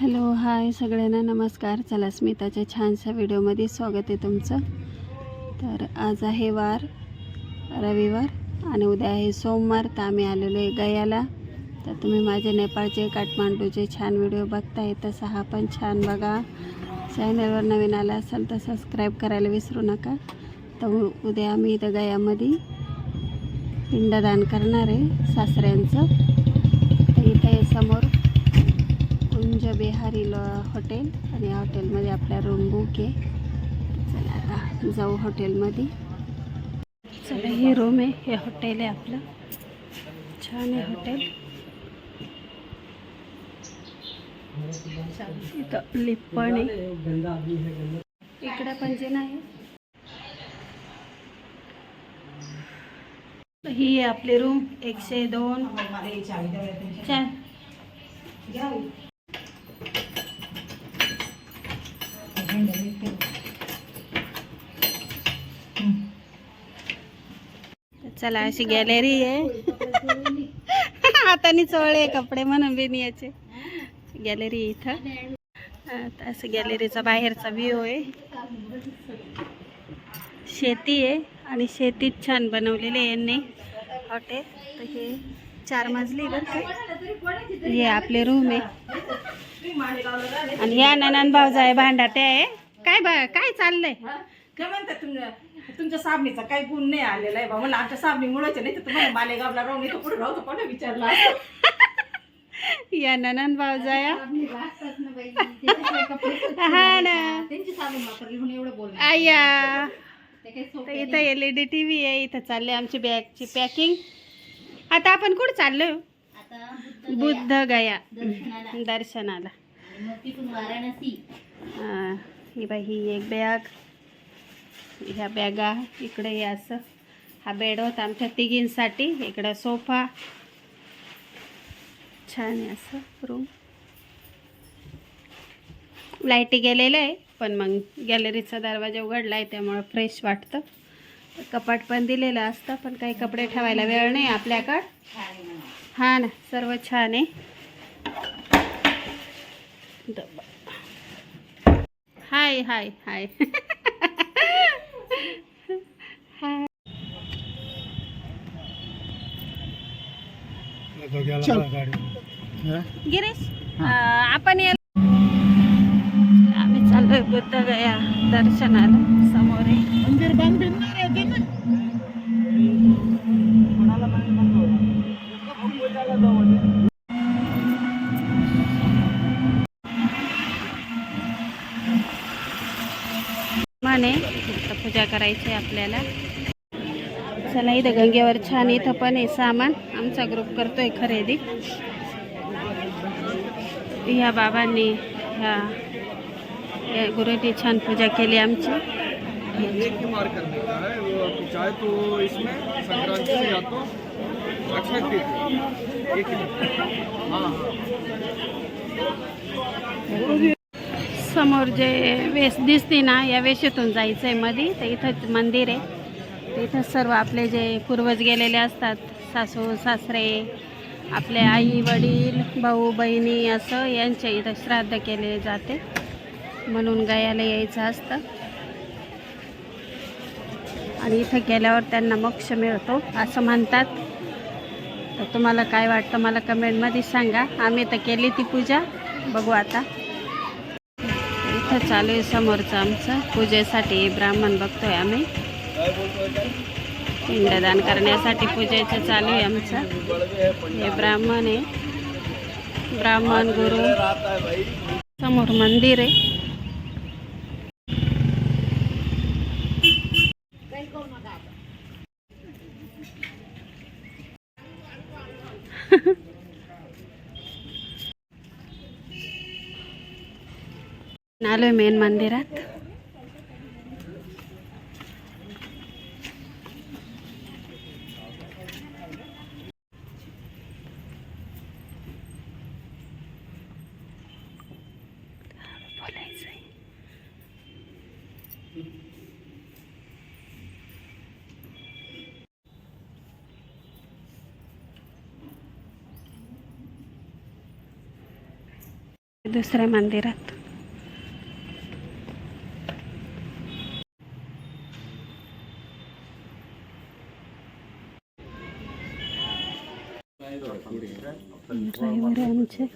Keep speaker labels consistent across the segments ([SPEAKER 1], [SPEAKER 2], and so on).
[SPEAKER 1] Hello hi सगळ्यांना नमस्कार. चला स्मिताच्या छानशा व्हिडिओमध्ये स्वागत आहे तुमचं. तर आज आहे वार रविवार आणि उद्या आहे सोमवार. तर आम्ही आलेलो आहे गयाला. तर तुम्ही माझे नेपाळचे काठमांडूचे छान व्हिडिओ बघताय तसा हा पण छान बघा. चॅनलवर नवीन आला असाल तर सबस्क्राईब करायला विसरू नका. तर उद्या आम्ही इथं गयामध्ये पिंडदान करणार आहे सासऱ्यांचं. तर इथं समोर बिहारी ल हॉटेल आणि या हॉटेलमध्ये आपल्या रूम बुक आहे. चला जाऊ हॉटेलमध्ये चला हे रूम आहे हे हॉटेल आहे आपलं. छान आहे हॉटेल इथं लिफ्ट पण आहे. इकडं पण जे नाही. ही आहे आपली रूम एकशे दोन. चार चला अशी गॅलरी आहे. हाताने चोळले कपडे म्हणून बिन याचे गॅलरी इथं. आता असं गॅलरीचा बाहेरचा व्ह्यू आहे. शेती आहे आणि शेतीत छान बनवलेले यांनी. हॉटेल तर हे चार मजली बरं हे आपले रूम आहे. आणि या ननंद भाऊजा आहे भांडाटे आहे. काय बा काय चाललंय?
[SPEAKER 2] काय म्हणतात तुमच्या साबणीचा काही गुण नाही आलेला आहे बा मला आमच्या साबणी मुळाचे नाही तर तुम्हाला मालेगावला राहून इथं पुढे राहतो कोणी विचारला
[SPEAKER 1] या ननन भाऊजाया हा ना. आया. इथं L E D T V आहे इथं चालले आमची बॅगची पॅकिंग आता आपण कुठं चाललोय? बुद्ध गया. दर्शनाला. हा, ही बाई ही एक बॅग ह्या बॅगा इकडे हे असं. हा बेड होता आमच्या तिघींसाठी. इकडं सोफा. छान आहे असं रूम लाईटी गेलेलं आहे पण मग गॅलरीचा दरवाजा उघडला आहे त्यामुळं फ्रेश वाटतं. कपाट पण दिलेलं असतं पण काही कपडे ठेवायला वेळ नाही आपल्याकडं. हा ना सर्व छान आहे. हाय हाय हाय. गिरीश अं, आपण या आम्ही चाललोय बुद्ध गया दर्शनाला समोर आहे
[SPEAKER 2] मंदिर बंद ना
[SPEAKER 1] इथं पूजा करायची आहे आपल्याला. चला इथं गंगेवर छान इथं पण आहे सामान. आमचा ग्रुप करतोय खरेदी. ह्या बाबांनी ह्या गुरुची गुरुनी छान पूजा केली आमची. समोर जे वेस दिसते ना या वेशीतून जायचं आहे मध्ये तर इथं मंदिर आहे. तर इथं सर्व आपले जे पूर्वज गेलेले असतात सासू सासरे आपले आई वडील भाऊ बहिणी असं यांच्या इथं श्राद्ध केले जाते. म्हणून गायाला यायचं असतं. आणि इथं गेल्यावर त्यांना मोक्ष मिळतो असं म्हणतात. तर तुम्हाला काय वाटतं मला कमेंटमध्ये सांगा. आम्ही तर केली ती पूजा. बघू आता. इथं चालू आहे समोरचं आमचं. पूजेसाठी ब्राह्मण बघतोय आम्ही. पिंडदान करण्यासाठी पूजेचं चालू आहे आमचं. हे ब्राह्मण आहे. ब्राह्मण गुरु. समोर मंदिर आहे. आलोय मेन मंदिरात. दुसऱ्या मंदिरात. ड्रायव्हर आमचे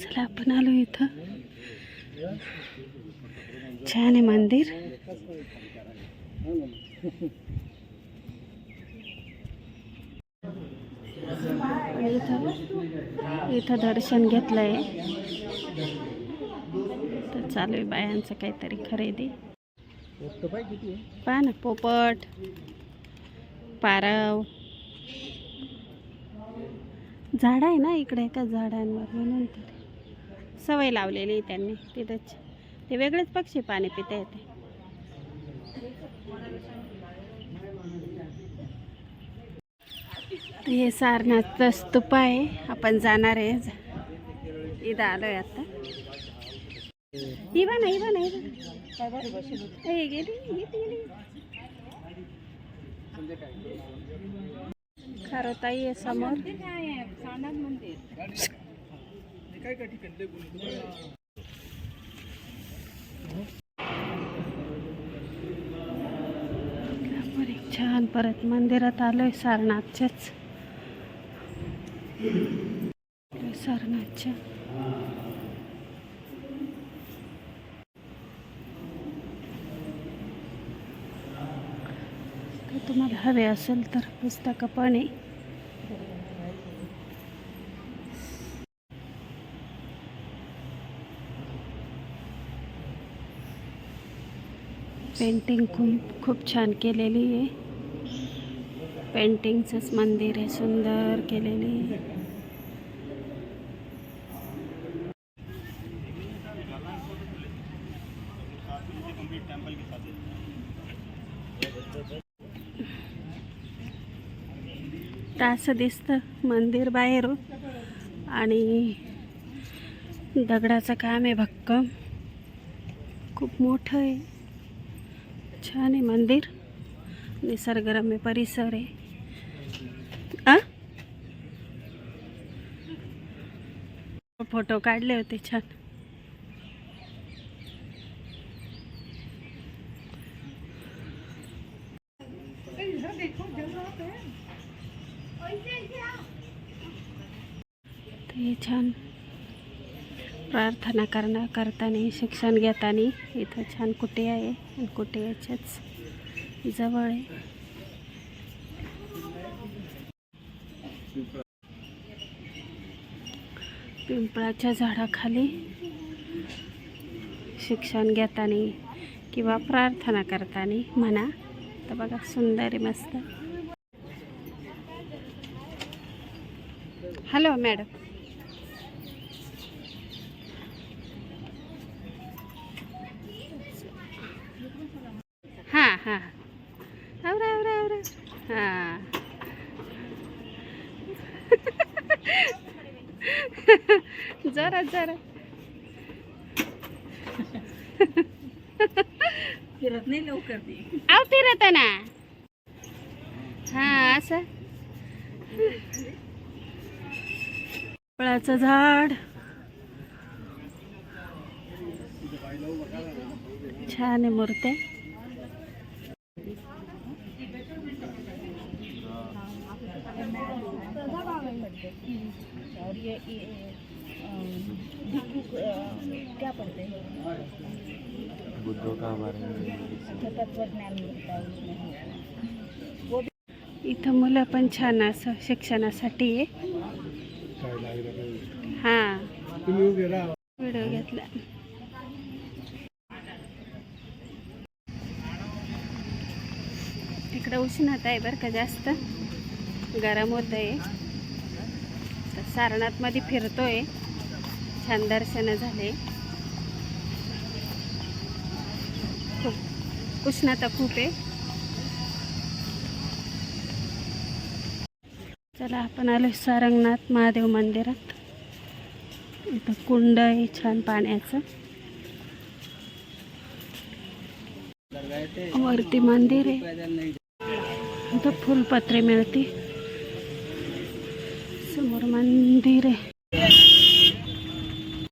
[SPEAKER 1] चला आपण आलो इथं. छान आहे मंदिर. इथं इथं दर्शन घेतलंय. चालू आहे बायांचं काहीतरी खरेदी. पहा ना पोपट पारव. झाडं आहे ना इकडे एका झाडांवर म्हणून तर. सवय लावलेली आहे त्यांनी तिथंच. ते वेगळेच पक्षी पाणी पिता येते. हे सारनाथचं स्तूप आहे आपण जाणार आहे. इथं आलोय आता. इवा ना इवा ना इवा ए, गेली गेली खारोताई आहे समोर. छान. परत मंदिरात आलोय सारनाथच्याच. सारनाथच्या. तुम्हाला हवे असेल तर पुस्तकं पण पेंटिंग खूप खूप छान केलेली आहे. पेंटिंगचंच मंदिर आहे सुंदर केलेली आहे तर असं दिसतं मंदिर बाहेरून. आणि दगडाचं काम आहे भक्कम. खूप मोठं आहे. छान आहे मंदिर. निसर्गरम्य परिसर आहे. आ? फोटो काढले होते छान. हे छान प्रार्थना करणं करताना शिक्षण घेताना इथं छान कुठे आहे आणि कुठे याच्याच जवळ आहे. पिंपळाच्या झाडाखाली शिक्षण घेताना किंवा प्रार्थना करताना म्हणा. तर बघा सुंदर आहे मस्त. हॅलो मॅडम हां. जरा जरा.
[SPEAKER 2] फिरत नाही लवकर
[SPEAKER 1] आव फिरत ना. हां असं. फळाचं झाड. छान आहे मूर्त्या
[SPEAKER 2] और ये क्या पढ़ते हैं?
[SPEAKER 3] बुद्धों का बारे में
[SPEAKER 2] तत्वज्ञान मिलता उसमें। वो
[SPEAKER 1] इथं मुलं पण छान असं शिक्षणासाठी आहे. हां. व्हिडिओ घेतला. इकडं उष्णता आहे बरं का जास्त. गरम होत आहे सारनाथमध्ये फिरतो आहे छान दर्शन झाले. खूप उष्णता खूप आहे. चला आपण आलो सारंगनाथ महादेव मंदिरात. इथं कुंड आहे छान पाण्याचं. वरती मंदिर आहे. इथं फुलपत्रे मिळते समोर मंदिर आहे